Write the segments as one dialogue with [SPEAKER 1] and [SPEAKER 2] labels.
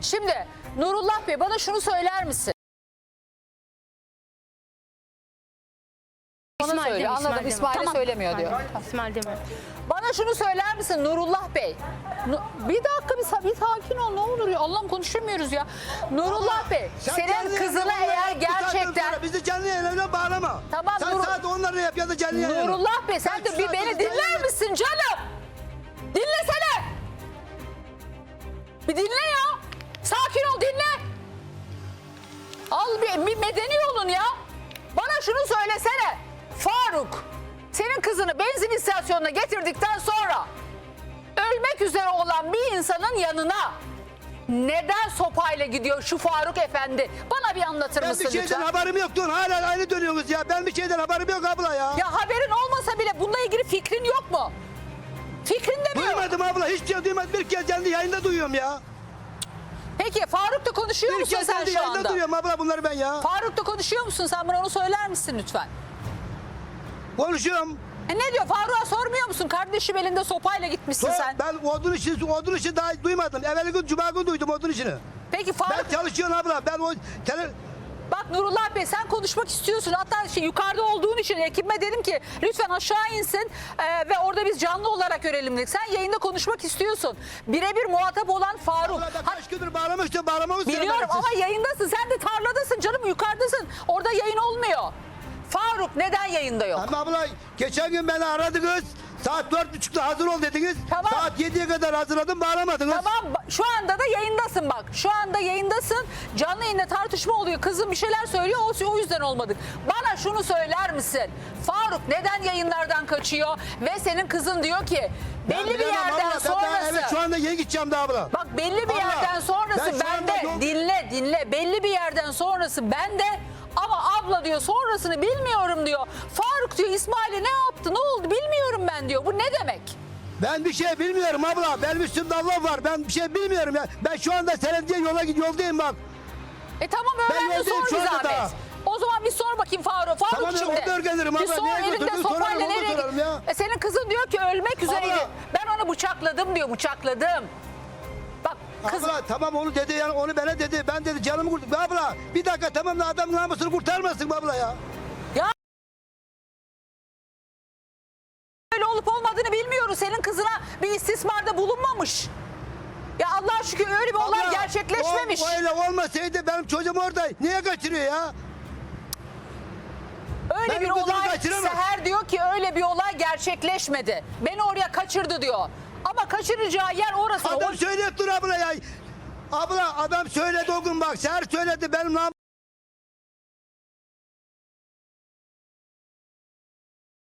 [SPEAKER 1] Şimdi Nurullah Bey bana şunu söyler misin? Bana
[SPEAKER 2] İsmail
[SPEAKER 1] söyle.
[SPEAKER 2] deme,
[SPEAKER 1] Anladım
[SPEAKER 2] deme.
[SPEAKER 1] İsmail'e
[SPEAKER 2] Tamam.
[SPEAKER 1] söylemiyor diyor.
[SPEAKER 2] İsmail deme.
[SPEAKER 1] Bana şunu söyler misin Nurullah Bey? Nu- bir dakika bir, sa- bir sakin ol ne olur ya. Allah'ım konuşamıyoruz ya. Nurullah Bey
[SPEAKER 3] Sen
[SPEAKER 1] senin
[SPEAKER 3] canlı
[SPEAKER 1] kızına eğer
[SPEAKER 3] bir
[SPEAKER 1] gerçekten
[SPEAKER 3] sonra Bizi canlı yayına bağlama.
[SPEAKER 1] Tamam,
[SPEAKER 3] Sen
[SPEAKER 1] Nur-
[SPEAKER 3] saat onları yap ya da canlı yayına.
[SPEAKER 1] Nurullah Bey sen de bir beni dinler misin canım? Dinlesene. Bir dinle ya. Bir, bir medeni olun ya. Bana şunu söylesene. Faruk senin kızını benzin istasyonuna getirdikten sonra ölmek üzere olan bir insanın yanına neden sopayla gidiyor şu Faruk Efendi? Bana bir anlatır
[SPEAKER 3] Ben
[SPEAKER 1] mısın
[SPEAKER 3] bir şeyden
[SPEAKER 1] lütfen?
[SPEAKER 3] haberim yoktu. Hala aynı dönüyorsunuz ya. Ben bir şeyden haberim yok abla ya.
[SPEAKER 1] Ya haberin olmasa bile bununla ilgili fikrin yok mu? Fikrin de mi yok?
[SPEAKER 3] Duymadım abla. Hiç şey duymadım. Bir kez canlı yayında duyuyorum ya.
[SPEAKER 1] Peki Faruk'la konuşuyor musun sen şu anda?
[SPEAKER 3] duyuyorum abla bunları ben ya.
[SPEAKER 1] Faruk'la konuşuyor musun sen bana onu söyler misin lütfen?
[SPEAKER 3] Konuşuyorum.
[SPEAKER 1] E ne diyor Faruk'a sormuyor musun? Kardeşim elinde sopayla gitmişsin
[SPEAKER 3] So-
[SPEAKER 1] sen.
[SPEAKER 3] Ben odun işi, odun işi daha duymadım. Evveli gün cuma gün duydum odun işini.
[SPEAKER 1] Peki Faruk
[SPEAKER 3] Ben çalışıyorum abla. Ben o tele,
[SPEAKER 1] bak Nurullah Bey sen konuşmak istiyorsun. Hatta şey, yukarıda olduğun için ekibime dedim ki lütfen aşağı insin e, ve orada biz canlı olarak görelim dedik. Sen yayında konuşmak istiyorsun. Birebir muhatap olan Faruk. Ha-
[SPEAKER 3] kaç gündür bağlamıştım. Bağlamamı
[SPEAKER 1] Biliyorum ama yayındasın. Sen de tarladasın canım yukarıdasın. Orada yayın olmuyor. Faruk neden yayında yok?
[SPEAKER 3] Ama abla geçen gün beni aradınız. Saat dört buçukta hazır ol dediniz.
[SPEAKER 1] Tamam.
[SPEAKER 3] Saat yediye kadar hazırladım bağlamadınız.
[SPEAKER 1] Tamam şu anda da yayındasın bak. Şu anda yayındasın. Canlı yayında tartışma oluyor. Kızım bir şeyler söylüyor. O, o yüzden olmadık. Bana şunu söyler misin? Faruk neden yayınlardan kaçıyor? Ve senin kızın diyor ki
[SPEAKER 3] Ben
[SPEAKER 1] belli bir
[SPEAKER 3] bilemem
[SPEAKER 1] yerden
[SPEAKER 3] abla. Ben daha
[SPEAKER 1] sonrası.
[SPEAKER 3] evet şu anda yeni gideceğim daha abla.
[SPEAKER 1] Bak belli bir
[SPEAKER 3] Abla,
[SPEAKER 1] yerden sonrası
[SPEAKER 3] ben
[SPEAKER 1] bende.
[SPEAKER 3] yol-
[SPEAKER 1] Dinle dinle. Belli bir yerden sonrası bende. Ama abla diyor sonrasını bilmiyorum diyor. Faruk diyor İsmail'e ne yaptı ne oldu bilmiyorum ben diyor. Bu ne demek?
[SPEAKER 3] Ben bir şey bilmiyorum abla. Benim üstümde Allah var. Ben bir şey bilmiyorum ya. Ben şu anda senin diye yola yoldayım bak.
[SPEAKER 1] E tamam
[SPEAKER 3] yoldayım
[SPEAKER 1] sor bir zahmet.
[SPEAKER 3] daha.
[SPEAKER 1] O zaman bir sor bakayım Faruk. Faruk
[SPEAKER 3] Tamam,
[SPEAKER 1] şimdi.
[SPEAKER 3] orada öğrenirim
[SPEAKER 1] bir
[SPEAKER 3] abla.
[SPEAKER 1] sor
[SPEAKER 3] Niye
[SPEAKER 1] elinde sopayla nereye
[SPEAKER 3] ya.
[SPEAKER 1] E senin kızın diyor ki ölmek üzereydi.
[SPEAKER 3] Abla.
[SPEAKER 1] Ben onu bıçakladım diyor bıçakladım. Kız
[SPEAKER 3] Abla tamam onu dedi yani onu bana dedi. Ben dedi canımı kurtar. Abla bir dakika tamam da adam namusunu kurtarmasın abla ya.
[SPEAKER 1] ya öyle olup olmadığını bilmiyoruz. Senin kızına bir istismarda bulunmamış. Ya Allah'a şükür öyle bir olay
[SPEAKER 3] Abla,
[SPEAKER 1] gerçekleşmemiş.
[SPEAKER 3] O, o öyle olmasaydı benim çocuğum orada. Niye kaçırıyor ya?
[SPEAKER 1] Öyle
[SPEAKER 3] Benim
[SPEAKER 1] bir
[SPEAKER 3] kızımı
[SPEAKER 1] olay
[SPEAKER 3] kaçıramaz.
[SPEAKER 1] Seher diyor ki öyle bir olay gerçekleşmedi. Beni oraya kaçırdı diyor. Ama kaçıracağı yer orası.
[SPEAKER 3] Adam
[SPEAKER 1] O-
[SPEAKER 3] söyleyip dur abla ya. Abla adam söyledi o gün bak. Seher söyledi benim nam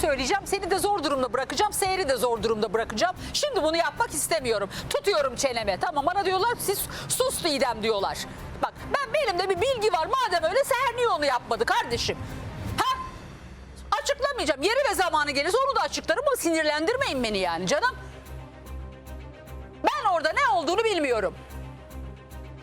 [SPEAKER 1] söyleyeceğim. Seni de zor durumda bırakacağım. Seher'i de zor durumda bırakacağım. Şimdi bunu yapmak istemiyorum. Tutuyorum çeneme. Tamam bana diyorlar siz sus Didem diyorlar. Bak ben benim de bir bilgi var. Madem öyle Seher niye onu yapmadı kardeşim? Ha? Açıklamayacağım. Yeri ve zamanı gelirse onu da açıklarım ama sinirlendirmeyin beni yani canım. Olduğunu bilmiyorum.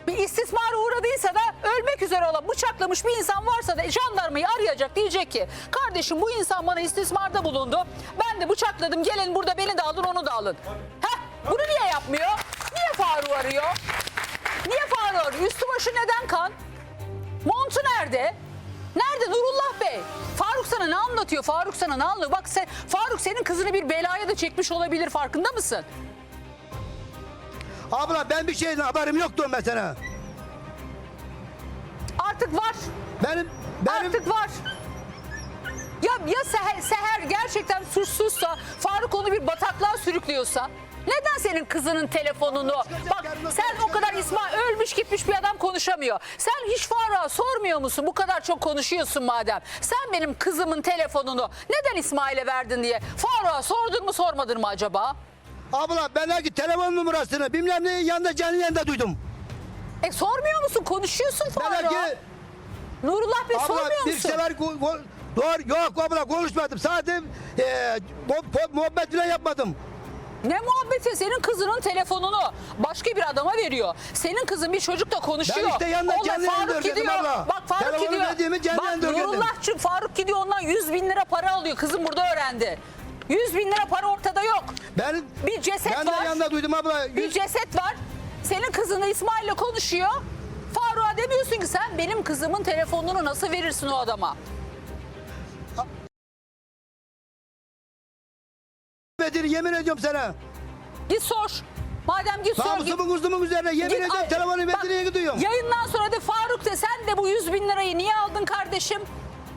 [SPEAKER 1] Bir istismara uğradıysa da ölmek üzere olan bıçaklamış bir insan varsa da jandarmayı arayacak diyecek ki kardeşim bu insan bana istismarda bulundu. Ben de bıçakladım gelin burada beni de alın onu da alın. Heh, bunu niye yapmıyor? Niye Faruk arıyor? Niye Faruk? Üstü başı neden kan? Montu nerede? Nerede Nurullah Bey? Faruk sana ne anlatıyor? Faruk sana ne anlatıyor? Bak sen, Faruk senin kızını bir belaya da çekmiş olabilir farkında mısın?
[SPEAKER 3] Abla ben bir şeyden haberim yoktu mesela.
[SPEAKER 1] Artık var.
[SPEAKER 3] Benim benim
[SPEAKER 1] Artık var. Ya ya Seher, Seher gerçekten suçsuzsa, Faruk onu bir bataklığa sürüklüyorsa neden senin kızının telefonunu bak sen o kadar İsmail ölmüş gitmiş bir adam konuşamıyor. Sen hiç Faruk'a sormuyor musun bu kadar çok konuşuyorsun madem. Sen benim kızımın telefonunu neden İsmail'e verdin diye Faruk'a sordun mu sormadın mı acaba?
[SPEAKER 3] Abla ben belki telefon numarasını bilmem ne yanında canlı yayında duydum.
[SPEAKER 1] E sormuyor musun konuşuyorsun Faruk'a.
[SPEAKER 3] Belki
[SPEAKER 1] Nurullah Bey
[SPEAKER 3] abla
[SPEAKER 1] sormuyor
[SPEAKER 3] bir
[SPEAKER 1] musun?
[SPEAKER 3] sefer go- go- doğru yok abla konuşmadım. Sadece e, mo- mo- muhabbet falan yapmadım.
[SPEAKER 1] Ne muhabbeti senin kızının telefonunu başka bir adama veriyor. Senin kızın bir çocukla konuşuyor.
[SPEAKER 3] Ben işte yanına
[SPEAKER 1] Onunla
[SPEAKER 3] canlı
[SPEAKER 1] Faruk gidiyor.
[SPEAKER 3] abla.
[SPEAKER 1] Bak Faruk
[SPEAKER 3] Telefonu
[SPEAKER 1] gidiyor.
[SPEAKER 3] verdiğimi canlı
[SPEAKER 1] Bak
[SPEAKER 3] örgütüm.
[SPEAKER 1] Nurullah'cığım Faruk gidiyor ondan 100 bin lira para alıyor. Kızım burada öğrendi. 100 bin lira para ortada yok.
[SPEAKER 3] Ben
[SPEAKER 1] Bir ceset
[SPEAKER 3] ben de
[SPEAKER 1] var.
[SPEAKER 3] yanında duydum abla.
[SPEAKER 1] Bir
[SPEAKER 3] Yüz-
[SPEAKER 1] ceset var. Senin kızını İsmail'le konuşuyor. Faruk'a demiyorsun ki sen benim kızımın telefonunu nasıl verirsin o adama?
[SPEAKER 3] Bedir yemin ediyorum sana.
[SPEAKER 1] Git sor. Madem git sor. git-
[SPEAKER 3] Namusumun kuzumun üzerine yemin
[SPEAKER 1] Git-
[SPEAKER 3] ediyorum
[SPEAKER 1] Ay,
[SPEAKER 3] telefonu Bedir'e gidiyorum.
[SPEAKER 1] Yayından sonra de Faruk de sen de bu 100 bin lirayı niye aldın kardeşim?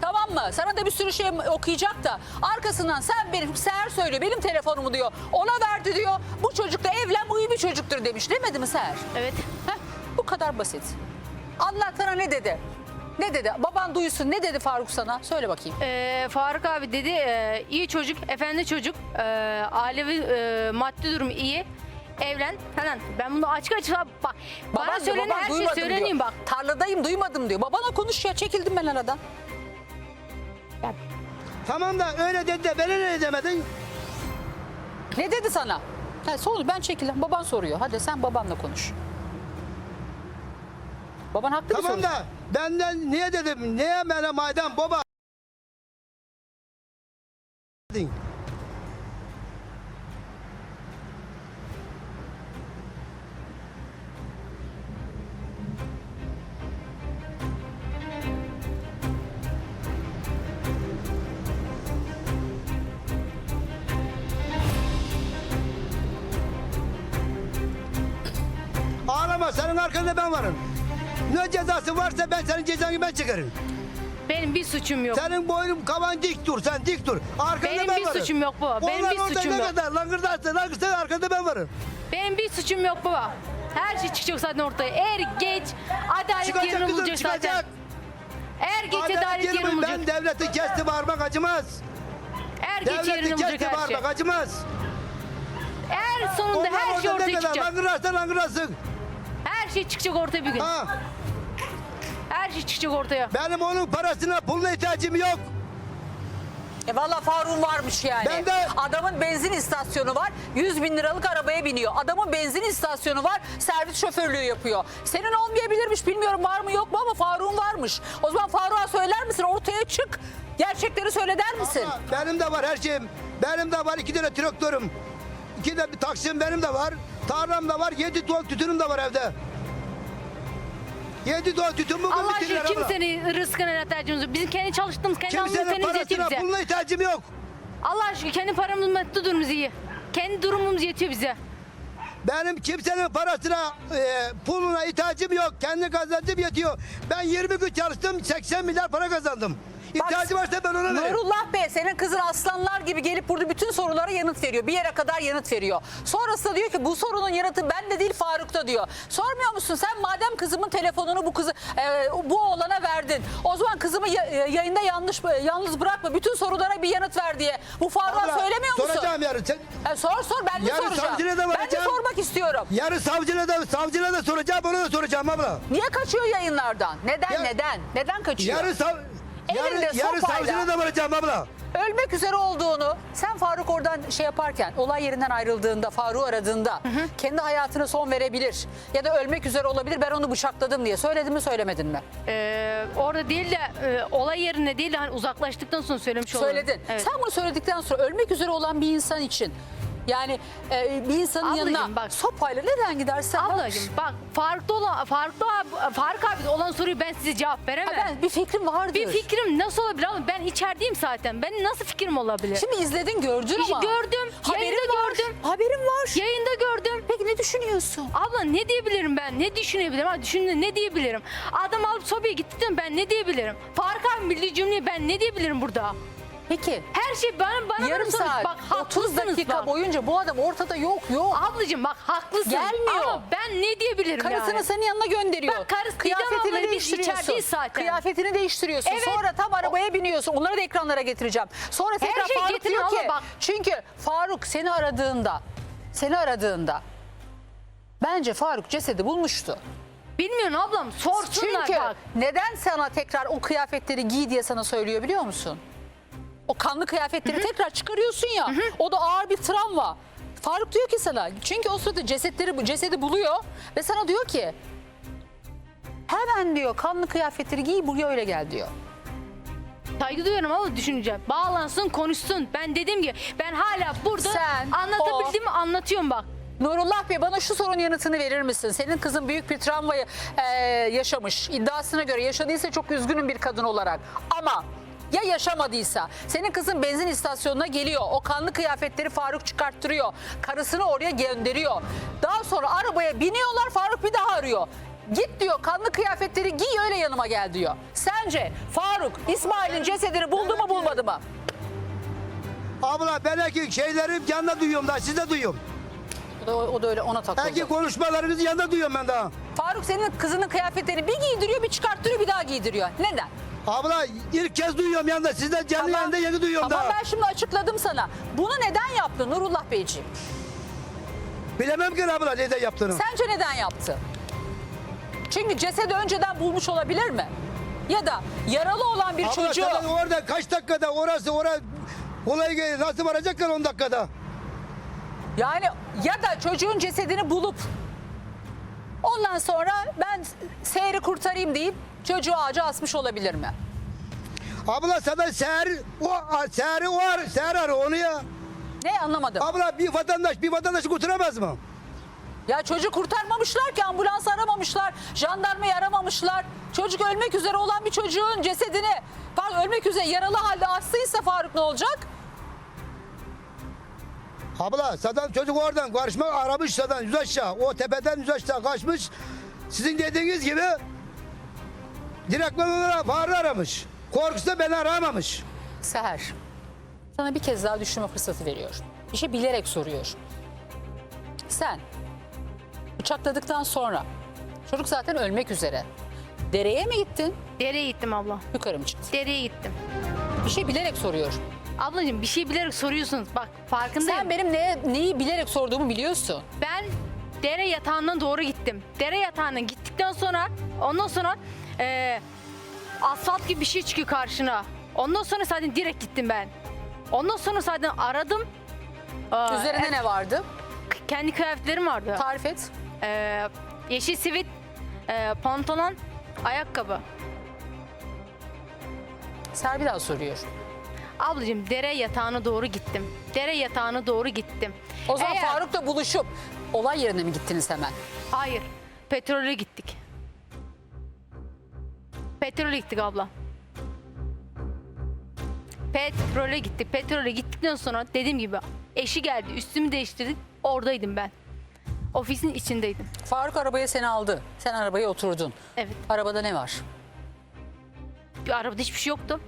[SPEAKER 1] Tamam mı? Sana da bir sürü şey okuyacak da arkasından sen benim Seher söylüyor benim telefonumu diyor. Ona verdi diyor. Bu çocukla evlen bu iyi bir çocuktur demiş. Demedi mi Seher?
[SPEAKER 2] Evet.
[SPEAKER 1] Heh, bu kadar basit. Allah sana ne dedi? Ne dedi? Baban duysun. Ne dedi Faruk sana? Söyle bakayım.
[SPEAKER 2] Ee, Faruk abi dedi e, iyi çocuk, efendi çocuk, e, ailevi e, maddi durum iyi. Evlen falan. Ben bunu açık açık bak. bana
[SPEAKER 1] Baban diyor,
[SPEAKER 2] söylenen
[SPEAKER 1] baban
[SPEAKER 2] her
[SPEAKER 1] duymadım
[SPEAKER 2] söyleneyim
[SPEAKER 1] diyor.
[SPEAKER 2] bak.
[SPEAKER 1] Tarladayım duymadım diyor. Babana konuş ya çekildim ben aradan.
[SPEAKER 3] Tamam da öyle dedi de beni ne demedin?
[SPEAKER 1] Ne dedi sana? Ha, sor, ben çekilen. Baban soruyor. Hadi sen babanla konuş. Baban haklı mı
[SPEAKER 3] Tamam
[SPEAKER 1] soruyor?
[SPEAKER 3] da benden niye dedim? Niye bana maydan baba? Senin arkanda ben varım. Ne cezası varsa ben senin cezanı ben çıkarım.
[SPEAKER 2] Benim bir suçum yok.
[SPEAKER 3] Senin boynun kavan dik dur sen dik dur. Arkanda
[SPEAKER 2] Benim
[SPEAKER 3] ben
[SPEAKER 2] bir
[SPEAKER 3] varım.
[SPEAKER 2] suçum yok baba, benim
[SPEAKER 3] Onlar
[SPEAKER 2] bir
[SPEAKER 3] orada
[SPEAKER 2] suçum
[SPEAKER 3] ne
[SPEAKER 2] yok.
[SPEAKER 3] kadar langırdarsın langırdarsın arkanda ben varım.
[SPEAKER 2] Benim bir suçum yok baba. Her şey çıkacak zaten ortaya. Eğer geç adalet
[SPEAKER 3] Çıkacak
[SPEAKER 2] yerini
[SPEAKER 3] kızım
[SPEAKER 2] bulacak zaten.
[SPEAKER 3] çıkacak.
[SPEAKER 2] Eğer geç
[SPEAKER 3] Adalet
[SPEAKER 2] adalet
[SPEAKER 3] yerini
[SPEAKER 2] bulacak.
[SPEAKER 3] Ben devletin kesti bağırmak acımaz.
[SPEAKER 2] Eğer geç yerini
[SPEAKER 3] Devletin
[SPEAKER 2] bulacak
[SPEAKER 3] kesti
[SPEAKER 2] her şey.
[SPEAKER 3] bağırmak acımaz.
[SPEAKER 2] Eğer sonunda
[SPEAKER 3] Onlar
[SPEAKER 2] her şey
[SPEAKER 3] orada ne
[SPEAKER 2] ortaya
[SPEAKER 3] kadar
[SPEAKER 2] çıkacak.
[SPEAKER 3] langırdarsa langırdarsın.
[SPEAKER 2] Her şey çıkacak ortaya bir gün.
[SPEAKER 3] Ha,
[SPEAKER 2] Her şey çıkacak ortaya.
[SPEAKER 3] benim onun parasına puluna ihtiyacım yok.
[SPEAKER 1] E valla Faruk'un varmış yani.
[SPEAKER 3] Ben de-
[SPEAKER 1] Adamın benzin istasyonu var. 100 bin liralık arabaya biniyor. Adamın benzin istasyonu var. Servis şoförlüğü yapıyor. Senin olmayabilirmiş. Bilmiyorum var mı yok mu ama Faruk'un varmış. O zaman Faruk'a söyler misin? Ortaya çık. Gerçekleri söyle der misin?
[SPEAKER 3] Ha, Benim de var her şeyim. Benim de var iki tane traktörüm. İki de bir taksim benim de var. Tarlam da var. Yedi ton tütünüm de var evde. Yedi ton tütün bugün
[SPEAKER 2] Allah aşkına
[SPEAKER 3] abla.
[SPEAKER 2] kimsenin rızkına ihtiyacımız yok. Bizim kendi çalıştığımız, kendi
[SPEAKER 3] Kimsenin
[SPEAKER 2] tenimiz yetiyor
[SPEAKER 3] parasına
[SPEAKER 2] bize.
[SPEAKER 3] puluna ihtiyacım yok.
[SPEAKER 2] Allah aşkına kendi paramız maddi durumumuz iyi. Kendi durumumuz yetiyor bize.
[SPEAKER 3] Benim kimsenin parasına, e, puluna ihtiyacım yok. Kendi kazancım yetiyor. Ben 20 gün çalıştım, 80 milyar para kazandım. İhtiyacı varsa ben ona veririm.
[SPEAKER 1] Nurullah Bey senin kızın aslanlar gibi gelip burada bütün sorulara yanıt veriyor. Bir yere kadar yanıt veriyor. Sonrasında diyor ki bu sorunun yanıtı bende değil Faruk'ta diyor. Sormuyor musun sen madem kızımın telefonunu bu kızı e, bu oğlana verdin. O zaman kızımı ya- e, yayında yanlış yalnız bırakma. Bütün sorulara bir yanıt ver diye. Bu Faruk'a söylemiyor musun?
[SPEAKER 3] Soracağım yarın. Sen,
[SPEAKER 1] E, sor sor ben de
[SPEAKER 3] Yarın
[SPEAKER 1] soracağım.
[SPEAKER 3] savcılığa da
[SPEAKER 1] Ben de
[SPEAKER 3] varacağım.
[SPEAKER 1] sormak istiyorum.
[SPEAKER 3] yarın savcına da, savcına da soracağım, ona da soracağım abla.
[SPEAKER 1] Niye kaçıyor yayınlardan? Neden
[SPEAKER 3] Ya-
[SPEAKER 1] neden? Neden kaçıyor?
[SPEAKER 3] Yarın, sav, yarın,
[SPEAKER 1] Elinde
[SPEAKER 3] yarın
[SPEAKER 1] sopayla-
[SPEAKER 3] savcına da varacağım abla.
[SPEAKER 1] ölmek üzere olduğunu sen Faruk oradan şey yaparken olay yerinden ayrıldığında Faruk aradığında kendi hayatına son verebilir ya da ölmek üzere olabilir ben onu bıçakladım diye söyledin mi söylemedin mi?
[SPEAKER 2] Ee, orada değil de e, olay yerine değil de hani uzaklaştıktan sonra söylemiş olurum.
[SPEAKER 1] Söyledin.
[SPEAKER 2] Evet.
[SPEAKER 1] Sen bunu söyledikten sonra ölmek üzere olan bir insan için yani e, bir insanın
[SPEAKER 2] Ablacığım
[SPEAKER 1] yanına
[SPEAKER 2] bak.
[SPEAKER 1] sopayla neden gidersen
[SPEAKER 2] Ablacığım bak Faruk'ta olan Faruk'ta abi, Faruk abi olan soruyu ben size cevap veremem.
[SPEAKER 1] ben bir fikrim vardır.
[SPEAKER 2] bir fikrim nasıl olabilir oğlum? Ben içerideyim zaten. Ben nasıl fikrim olabilir?
[SPEAKER 1] Şimdi izledin gördün
[SPEAKER 2] İşte
[SPEAKER 1] ama.
[SPEAKER 2] gördüm, yayında
[SPEAKER 1] var.
[SPEAKER 2] gördüm.
[SPEAKER 1] Haberin var.
[SPEAKER 2] Yayında gördüm.
[SPEAKER 1] Peki ne düşünüyorsun?
[SPEAKER 2] Abla ne diyebilirim ben? Ne düşünebilirim? Ha, düşün ne diyebilirim? Adam alıp sobaya gitti değil mi? Ben ne diyebilirim? Faruk abi bildiği cümleyi ben ne diyebilirim burada?
[SPEAKER 1] Peki
[SPEAKER 2] Her şey bana bana
[SPEAKER 1] yarım saat
[SPEAKER 2] Bak
[SPEAKER 1] 30
[SPEAKER 2] haklısınız
[SPEAKER 1] dakika
[SPEAKER 2] bak.
[SPEAKER 1] boyunca bu adam ortada yok yok.
[SPEAKER 2] Ablacığım bak haklısın.
[SPEAKER 1] Gelmiyor.
[SPEAKER 2] Ama ben ne diyebilirim
[SPEAKER 1] Karısını
[SPEAKER 2] yani?
[SPEAKER 1] senin yanına gönderiyor.
[SPEAKER 2] Bak karısı Didem
[SPEAKER 1] Kıyafetini
[SPEAKER 2] abla biz
[SPEAKER 1] değiştiriyorsun.
[SPEAKER 2] içerideyiz zaten.
[SPEAKER 1] Kıyafetini değiştiriyorsun.
[SPEAKER 2] Evet.
[SPEAKER 1] Sonra tam arabaya biniyorsun. Onları da ekranlara getireceğim. Sonra tekrar
[SPEAKER 2] şeyi
[SPEAKER 1] Faruk
[SPEAKER 2] getirin
[SPEAKER 1] diyor
[SPEAKER 2] ama
[SPEAKER 1] ki
[SPEAKER 2] bak.
[SPEAKER 1] çünkü Faruk seni aradığında seni aradığında bence Faruk cesedi bulmuştu.
[SPEAKER 2] Bilmiyorsun ablam sorsunlar
[SPEAKER 1] Çünkü
[SPEAKER 2] bak.
[SPEAKER 1] neden sana tekrar o kıyafetleri giy diye sana söylüyor biliyor musun? O kanlı kıyafetleri tekrar çıkarıyorsun ya. O da ağır bir travma. Faruk diyor ki sana çünkü o sırada cesetleri cesedi buluyor ve sana diyor ki hemen diyor kanlı kıyafetleri giy buraya öyle gel diyor.
[SPEAKER 2] Saygı duyuyorum ama düşüneceğim. Bağlansın konuşsun. Ben dedim ki ben hala burada
[SPEAKER 1] Sen,
[SPEAKER 2] anlatabildiğimi anlatıyorum bak.
[SPEAKER 1] Nurullah Bey bana şu sorunun yanıtını verir misin? Senin kızın büyük bir travmayı e, yaşamış. İddiasına göre yaşadıysa çok üzgünüm bir kadın olarak. Ama ya yaşamadıysa senin kızın benzin istasyonuna geliyor. O kanlı kıyafetleri Faruk çıkarttırıyor. Karısını oraya gönderiyor. Daha sonra arabaya biniyorlar Faruk bir daha arıyor. Git diyor kanlı kıyafetleri giy öyle yanıma gel diyor. Sence Faruk İsmail'in cesedini buldu mu bulmadı mı?
[SPEAKER 3] Abla ben ki şeylerim yanında duyuyorum da siz de duyuyorum.
[SPEAKER 1] O da, o da öyle ona takıldı.
[SPEAKER 3] Belki konuşmalarınızı yanında duyuyorum ben daha.
[SPEAKER 1] Faruk senin kızının kıyafetlerini bir giydiriyor bir çıkarttırıyor bir daha giydiriyor. Neden?
[SPEAKER 3] Abla ilk kez duyuyorum yanında sizden canlı yayında yeni duyuyorum
[SPEAKER 1] tamam
[SPEAKER 3] daha.
[SPEAKER 1] ben şimdi açıkladım sana. Bunu neden yaptı Nurullah Beyciğim?
[SPEAKER 3] Bilemem ki abla neden yaptığını.
[SPEAKER 1] Sence neden yaptı? Çünkü cesedi önceden bulmuş olabilir mi? Ya da yaralı olan bir
[SPEAKER 3] Abla
[SPEAKER 1] çocuğu...
[SPEAKER 3] sen orada kaç dakikada orası orası olay nasıl varacaklar 10 dakikada?
[SPEAKER 1] Yani ya da çocuğun cesedini bulup ondan sonra ben seyri kurtarayım deyip çocuğu ağaca asmış olabilir mi?
[SPEAKER 3] Abla sana seher o seheri o ar, seher arı onu ya.
[SPEAKER 1] Ne anlamadım.
[SPEAKER 3] Abla bir vatandaş bir vatandaşı kurtaramaz mı?
[SPEAKER 1] Ya çocuk kurtarmamışlar ki ambulans aramamışlar, jandarmayı aramamışlar. Çocuk ölmek üzere olan bir çocuğun cesedini pardon, ölmek üzere yaralı halde astıysa Faruk ne olacak?
[SPEAKER 3] Abla zaten çocuk oradan karışma aramış zaten yüz aşağı. O tepeden yüz aşağı kaçmış. Sizin dediğiniz gibi direktman olarak Faruk'u aramış. Korkusu da beni aramamış.
[SPEAKER 1] Seher, sana bir kez daha düşünme fırsatı veriyorum. Bir şey bilerek soruyorum. Sen bıçakladıktan sonra çocuk zaten ölmek üzere. Dereye mi gittin,
[SPEAKER 2] Dereye gittim abla.
[SPEAKER 1] yukarı mı çıktın?
[SPEAKER 2] Dereye gittim.
[SPEAKER 1] Bir şey bilerek soruyorum.
[SPEAKER 2] Ablacığım bir şey bilerek soruyorsunuz. Bak farkındayım.
[SPEAKER 1] Sen benim neye, neyi bilerek sorduğumu biliyorsun.
[SPEAKER 2] Ben dere yatağından doğru gittim. Dere yatağına gittikten sonra ondan sonra eee, asfalt gibi bir şey çıkıyor karşına. Ondan sonra zaten direkt gittim ben. Ondan sonra zaten aradım. Aa,
[SPEAKER 1] Üzerinde
[SPEAKER 2] e,
[SPEAKER 1] ne vardı?
[SPEAKER 2] Kendi kıyafetlerim vardı.
[SPEAKER 1] Tarif et.
[SPEAKER 2] Eee, yeşil sivit, eee, pantolon, ayakkabı.
[SPEAKER 1] Ser bir daha soruyor.
[SPEAKER 2] Ablacığım dere yatağına doğru gittim. Dere yatağına doğru gittim.
[SPEAKER 1] O zaman
[SPEAKER 2] Eğer-
[SPEAKER 1] Faruk'la buluşup olay yerine mi gittiniz hemen?
[SPEAKER 2] Hayır. Petrole gittik. Petrole gittik abla. Petrole gittik. Petrole gittikten sonra dediğim gibi eşi geldi. Üstümü değiştirdik. Oradaydım ben. Ofisin içindeydim.
[SPEAKER 1] Faruk arabaya seni aldı. Sen arabaya oturdun.
[SPEAKER 2] Evet.
[SPEAKER 1] Arabada ne var?
[SPEAKER 2] Bir arabada hiçbir şey yoktu.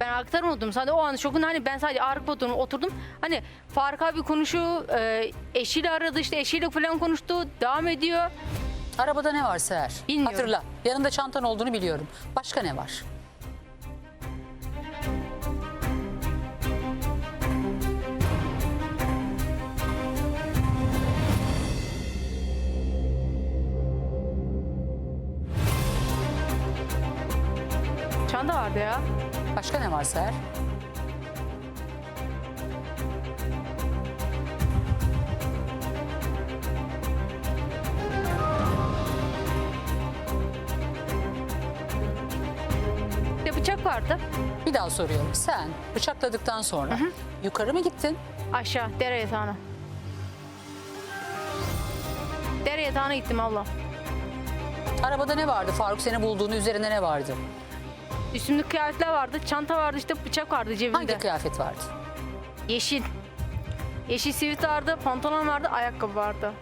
[SPEAKER 2] Ben aktarmadım. Sadece o an şokun hani ben sadece arka oturdum, oturdum. Hani Faruk abi konuşuyor. e, eşiyle aradı işte eşiyle falan konuştu. Devam ediyor.
[SPEAKER 1] Arabada ne var Seher?
[SPEAKER 2] Bilmiyorum.
[SPEAKER 1] Hatırla. Yanında çantan olduğunu biliyorum. Başka ne var?
[SPEAKER 2] Çanta vardı ya.
[SPEAKER 1] Başka ne var Seher?
[SPEAKER 2] Vardı.
[SPEAKER 1] Bir daha soruyorum. Sen bıçakladıktan sonra yukarı mı gittin?
[SPEAKER 2] Aşağı dere yatağına. Dere yatağına gittim abla.
[SPEAKER 1] Arabada ne vardı? Faruk seni bulduğunu üzerinde ne vardı?
[SPEAKER 2] Üstümde kıyafetler vardı, çanta vardı, işte bıçak vardı cebimde.
[SPEAKER 1] Hangi kıyafet vardı?
[SPEAKER 2] Yeşil. Yeşil sivit vardı, pantolon vardı, ayakkabı vardı.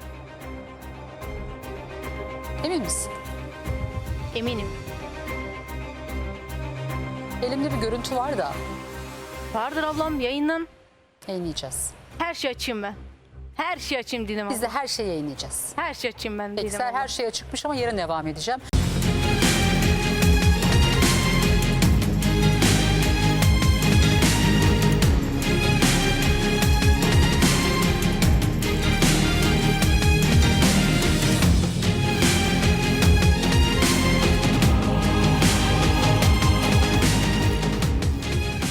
[SPEAKER 1] Emin misin?
[SPEAKER 2] Eminim.
[SPEAKER 1] Elimde bir görüntü var da
[SPEAKER 2] Vardır ablam yayından.
[SPEAKER 1] yayınlayacağız.
[SPEAKER 2] Her şey açayım ben. Her şey açayım Didem
[SPEAKER 1] Biz
[SPEAKER 2] abla.
[SPEAKER 1] de her şeyi yayınlayacağız.
[SPEAKER 2] Her şey açayım ben Didem
[SPEAKER 1] Seher
[SPEAKER 2] abla.
[SPEAKER 1] her şeye çıkmış ama yarın devam edeceğim.